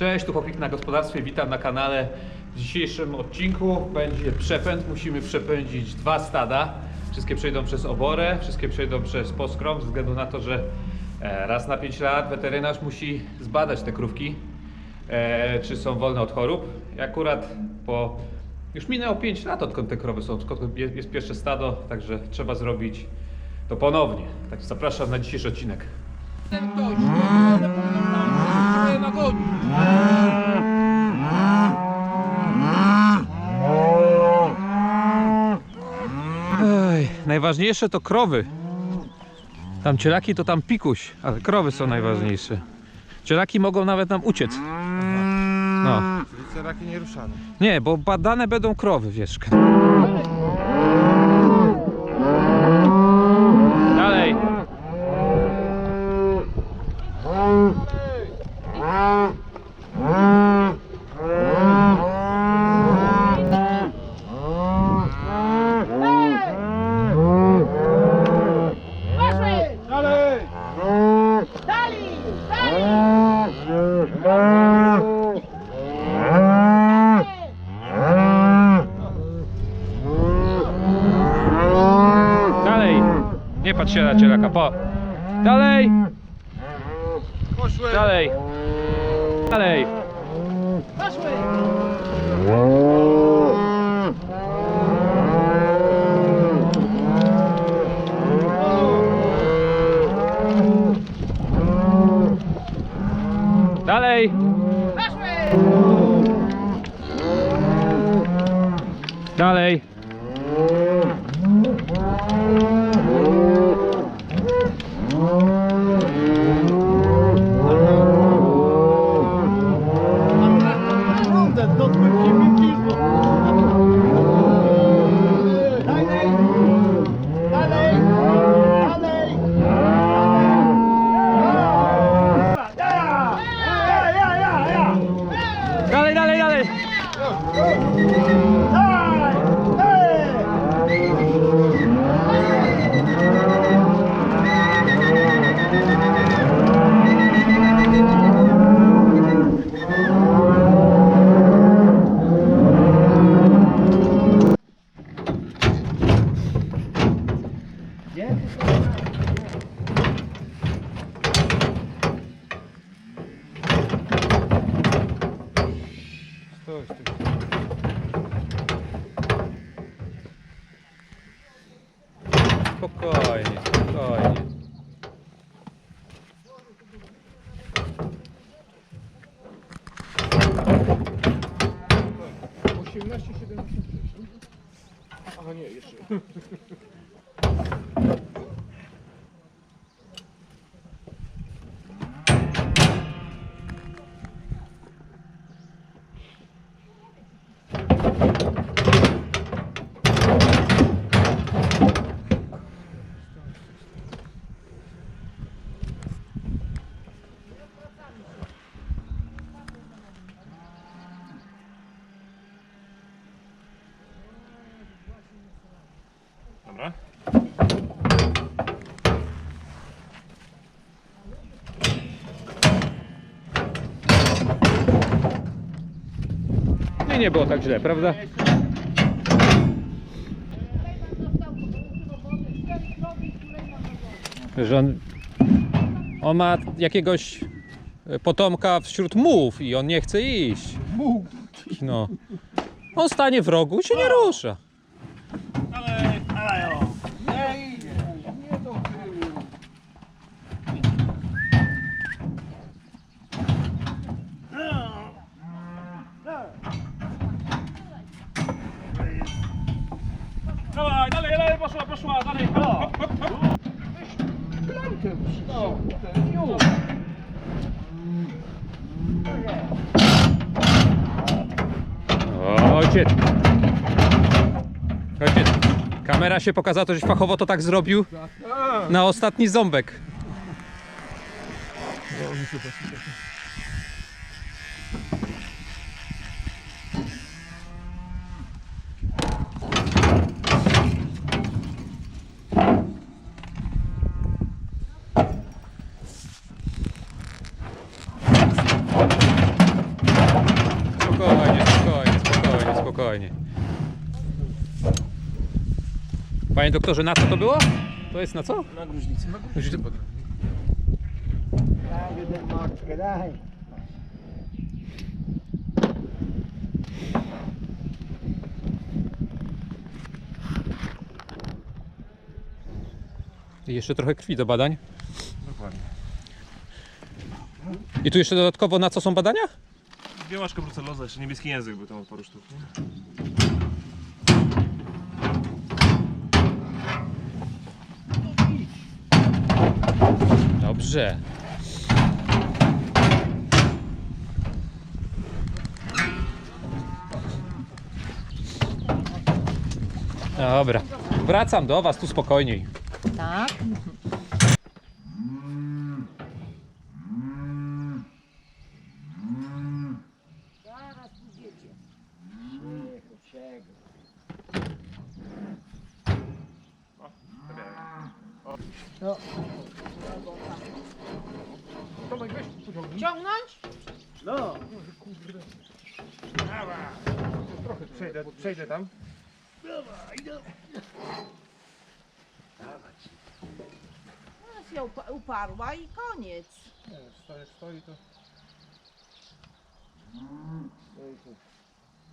Cześć, tu Chopik na gospodarstwie, witam na kanale. W dzisiejszym odcinku będzie przepęd. Musimy przepędzić dwa stada. Wszystkie przejdą przez oborę, wszystkie przejdą przez poskrom, ze względu na to, że e, raz na 5 lat weterynarz musi zbadać te krówki, e, czy są wolne od chorób. I akurat po... Już minęło 5 lat, odkąd te krowy są, odkąd jest pierwsze stado, także trzeba zrobić to ponownie. Tak zapraszam na dzisiejszy odcinek. Najważniejsze to krowy. Tam cielaki to tam pikuś, ale krowy są najważniejsze. Cielaki mogą nawet nam uciec. No. Czyli ceraki nieruszane. Nie, bo badane będą krowy, wiesz. Dalej. Dalej! Dali! Dali! Dalej. Nie patrz się тот вообще мехизм. 17,76. Aha, nie, jeszcze. Dobra. I nie było tak źle, prawda? Że on, on ma jakiegoś potomka wśród mułów i on nie chce iść. No. On stanie w rogu i się nie rusza. Kamera się pokazała, to żeś fachowo to tak zrobił na ostatni ząbek. Panie doktorze, na co to było? To jest na co? Na gruźlicę. Na gruźlicę Daj daj. I jeszcze trochę krwi do badań. Dokładnie. I tu jeszcze dodatkowo na co są badania? Białaszka bruceloza, jeszcze niebieski język był tam od paru sztuk. Nie? Dobrze. Dobra. Wracam do Was tu spokojniej. Tak. Pociągnij. Ciągnąć? No. Trochę przejdę, przejdę tam. No, się upa- uparła i koniec. Nie, stoi, stoi to.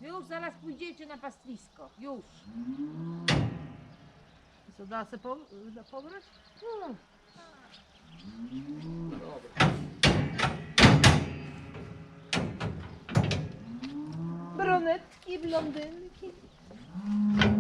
Już zaraz pójdziecie na pastwisko. Już. Co, da se po, da pobrać? No. net geblieben.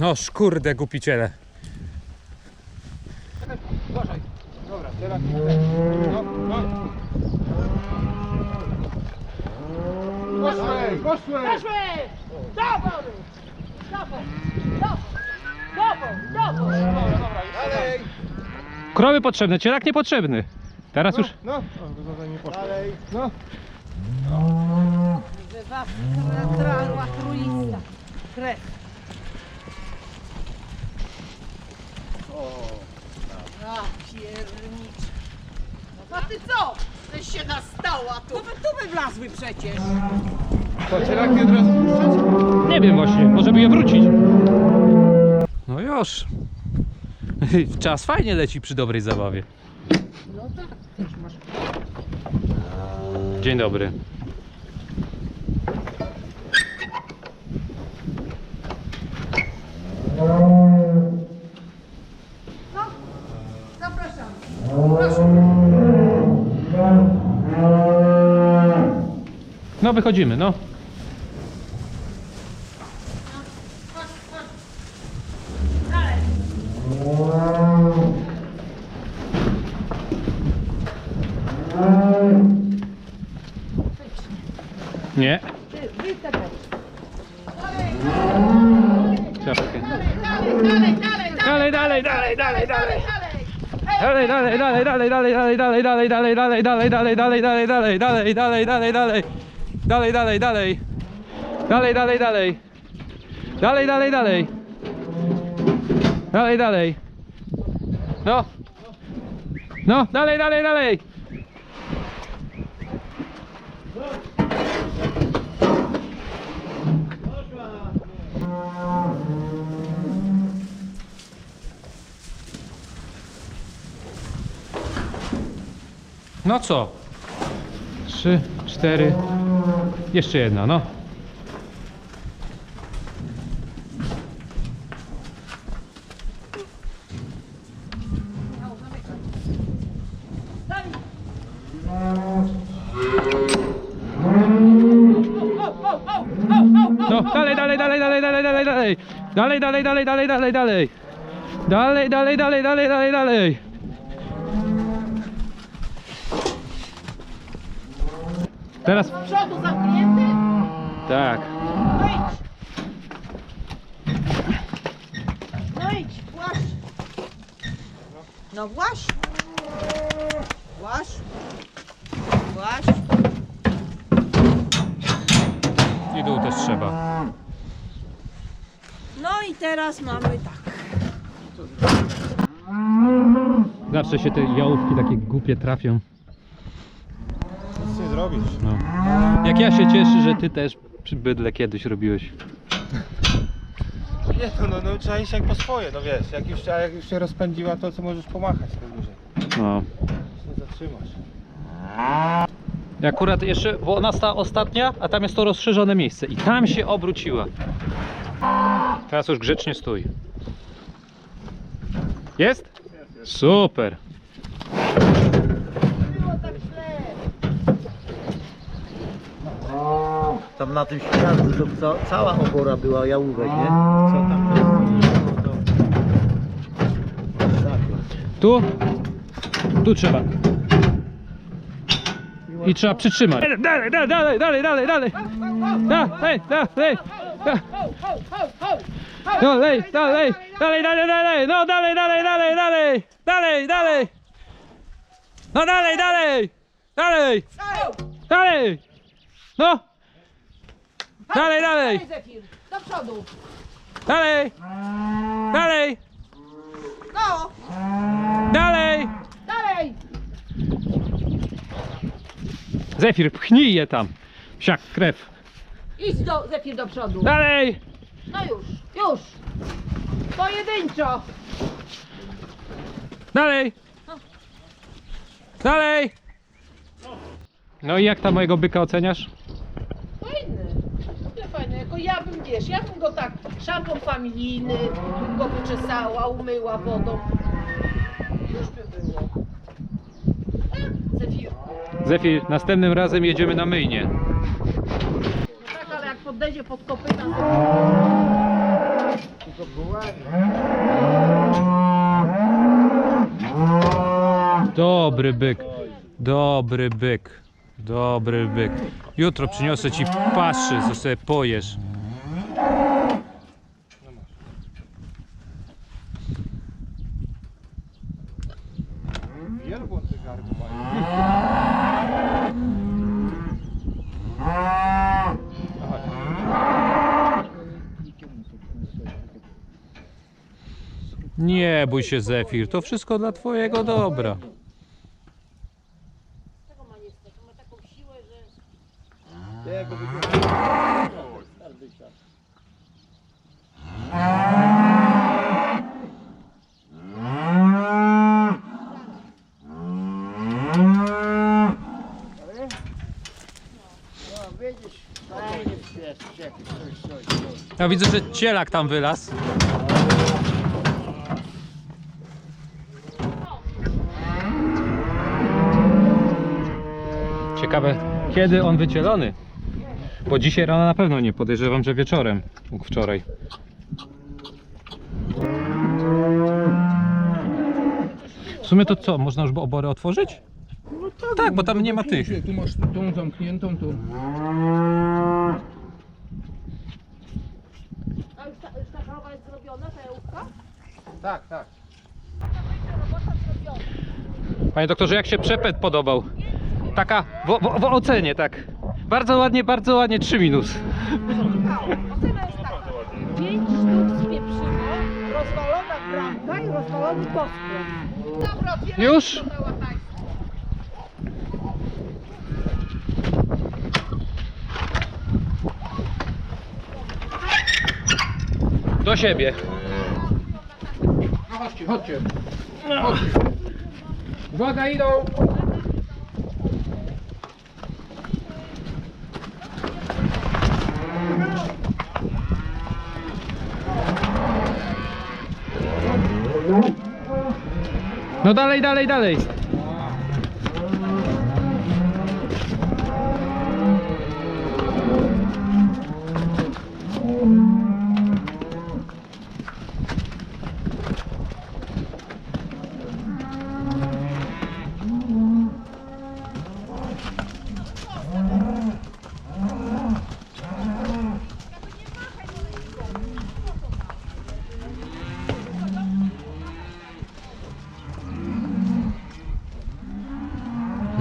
No szkurde głupiciele. Uważaj. Dobra, teraz. No, no. Poszłej, poszłej! Poszły! Dawaj! Dawaj! Dawaj! Dawaj! Dalej! Krowy potrzebne, cierak niepotrzebny. Teraz już. No, o, to zadanie nie poszło. Dalej. No, Że was trała trójista. Krew. A, piernicz. A ty co? Żeś się nastała tu. No wy tu by wlazły przecież. to cierak nie od razu puszczać? Nie wiem właśnie, może by je wrócić. No już. Czas fajnie leci przy dobrej zabawie. No tak. Dzień dobry. No wychodzimy, no. Nie. Czapkę. Dalej, dalej, dalej! Dalej, dalej, dalej, dalej, dalej. Dalej! Dalej, dalej, dalej, dalej, dalej, dalej, dalej, dalej, dalej, dalej, dalej, dalej, dalej, dalej, dalej, dalej, dalej, dalej. Dalej, dalej, dalej. Dalej, dalej, dalej. Dalej. No. No, dalej, dalej, dalej. No co? Trzy, cztery. Jeszcze jedna, no. Dalej, dalej, dalej, dalej, dalej, dalej. Dalej, dalej, dalej, dalej, dalej, dalej. Teraz Do przodu zamknięty? tak. No idź. No idź, właś. No. I dół też trzeba. No i teraz mamy tak. Zawsze się te jałówki takie głupie trafią. Zrobisz. No. Jak ja się cieszę, że ty też przy bydle kiedyś robiłeś. Nie, to no, no trzeba iść jak po swoje, no wiesz, jak już, a jak już się rozpędziła, to co możesz pomachać najwyżej. No. Nie zatrzymasz. I Akurat jeszcze, bo ona stała ostatnia, a tam jest to rozszerzone miejsce i tam się obróciła. Teraz już grzecznie stój. Jest? Super. Tam na tym śmialcu to ca cała obora była jałówek, nie? Co tam teraz? Tak. Tu? Tu trzeba. I trzeba przytrzymać. Dalej, dalej, dalej, dalej, dalej, dalej. Dalej, dalej. Dalej, dalej, dalej, dalej, dalej, no dalej, dalej, dalej, dalej, dalej, dalej. No dalej, dalej, dalej, dalej. No. Dalej, dalej, Zefir, do przodu. dalej, dalej, No, dalej. dalej. Zefir, pchnij je tam. Siak, krew. Idź do, Zefir do przodu. Dalej. No już, już. Pojedynczo. Dalej! Dalej! No i jak tam mojego byka oceniasz? Ja bym, wiesz, ja bym go tak, szampon familijny, bym go wyczesała, umyła wodą. Już by było. Tak, Zefir. Zefir, następnym razem jedziemy na myjnie. No tak, ale jak podejdzie pod kopyta, Dobry byk. Dobry byk. Dobry byk. Jutro przyniosę ci paszy, co sobie pojesz. Nie bój się Zefir, to wszystko dla twojego dobra. Ja widzę, że cielak tam wylazł. Ciekawe, kiedy on wycielony? Bo dzisiaj rano na pewno nie, podejrzewam, że wieczorem, mógł wczoraj. W sumie to co, można już obory otworzyć? Tak, bo tam nie ma tych. Tu masz tą zamkniętą, to A już ta, jest zrobiona, ta jałówka? Tak, tak. Robota zrobiona. Panie doktorze, jak się przepęd podobał? Taka w, w, w ocenie, tak. Bardzo ładnie, bardzo ładnie, 3 minus. Ocena jest taka. 5 sztuk z pieprzyną, rozwalona bramka i rozwalony poskrom. Dobra, otwieraj Już? na Do siebie. No chodźcie, chodźcie. Chodźcie. Uwaga, idą. No dalej, dalej, dalej.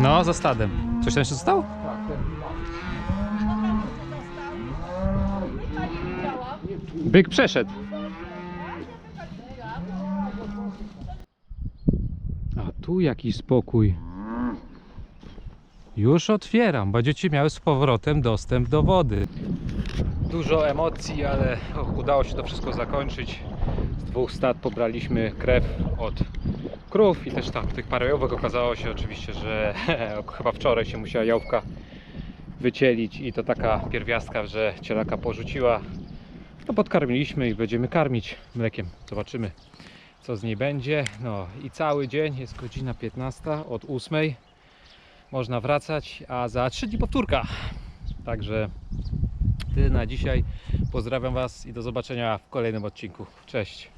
No, za stadem. Coś tam jeszcze zostało? Tak. Byk przeszedł. A tu jakiś spokój. Już otwieram. Będziecie miały z powrotem dostęp do wody. Dużo emocji, ale udało się to wszystko zakończyć. Z dwóch stad pobraliśmy krew od krów i też tam tych parę jałówek okazało się oczywiście, że chyba wczoraj się musiała jałówka wycielić i to taka pierwiastka, że cielaka porzuciła. No podkarmiliśmy i będziemy karmić mlekiem. Zobaczymy co z niej będzie. No i cały dzień jest godzina 15 od 8. Można wracać, a za 3 dni powtórka. Także tyle na dzisiaj. Pozdrawiam Was i do zobaczenia w kolejnym odcinku. Cześć.